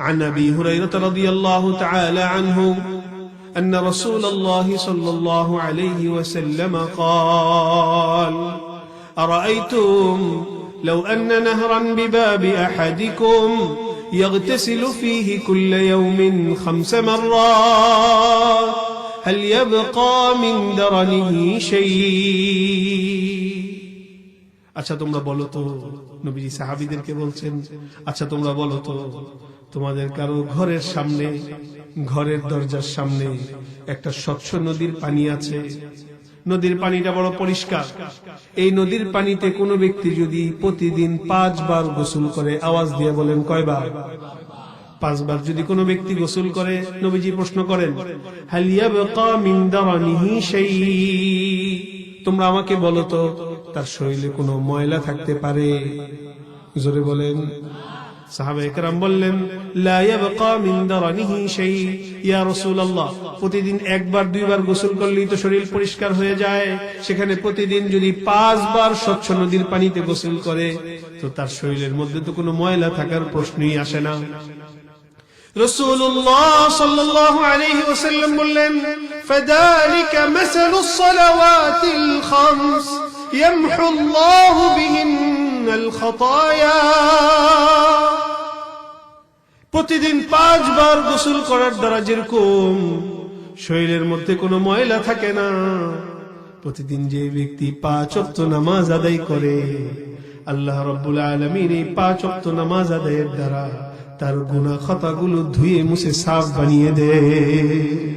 عن أبي هريرة رضي الله تعالى عنه أن رسول الله صلى الله عليه وسلم قال أرأيتم لو أن نهرا بباب أحدكم يغتسل فيه كل يوم خمس مرات هل يبقى من درنه شيء؟ আচ্ছা তোমরা বলো তো, নবীজি সাহাবিদেরকে বলছেন আচ্ছা তোমরা বলো তো, তোমাদের কারও ঘরের সামনে, ঘরের দরজার সামনে একটা স্বচ্ছ নদীর পানি আছে? নদীর পানিটা বড় পরিষ্কার। এই নদীর পানিতে কোনো ব্যক্তি যদি প্রতিদিন পাঁচবার গোসল করে, আওয়াজ দিয়ে বলেন, কয়বার? পাঁচবার যদি কোনো ব্যক্তি গোসল করে, নবীজি প্রশ্ন করেন হালিয়া তোমরা আমাকে বলো তো তার শরীরে কোনো ময়লা থাকতে পারে। জোরে বলেন। প্রতিদিন একবার, দুইবার গোসল শরীর পরিষ্কার হয়ে যায়। সেখানে প্রতিদিন যদি পাঁচবার স্বচ্ছ নদীর পানিতে গোসল করে, তো তার শরীরের মধ্যে তো কোনো ময়লা থাকার প্রশ্নই আসে না। রসুল্লাহ বললেন ইয়ামহু আল্লাহু বিহিন্নাল খাতায়া প্রতিদিন পাঁচবার গোসল করার দ্বারা যেরকম শরীরের মধ্যে কোনো ময়লা থাকে না, প্রতিদিন যে ব্যক্তি পাঁচ অক্ত নামাজ আদায় করে, আল্লাহ রব্বুল আলমিন এই পাঁচ অক্ত নামাজ আদায়ের দ্বারা তার গুণা খতাগুলো ধুয়ে মুছে সাফ বানিয়ে দেয়।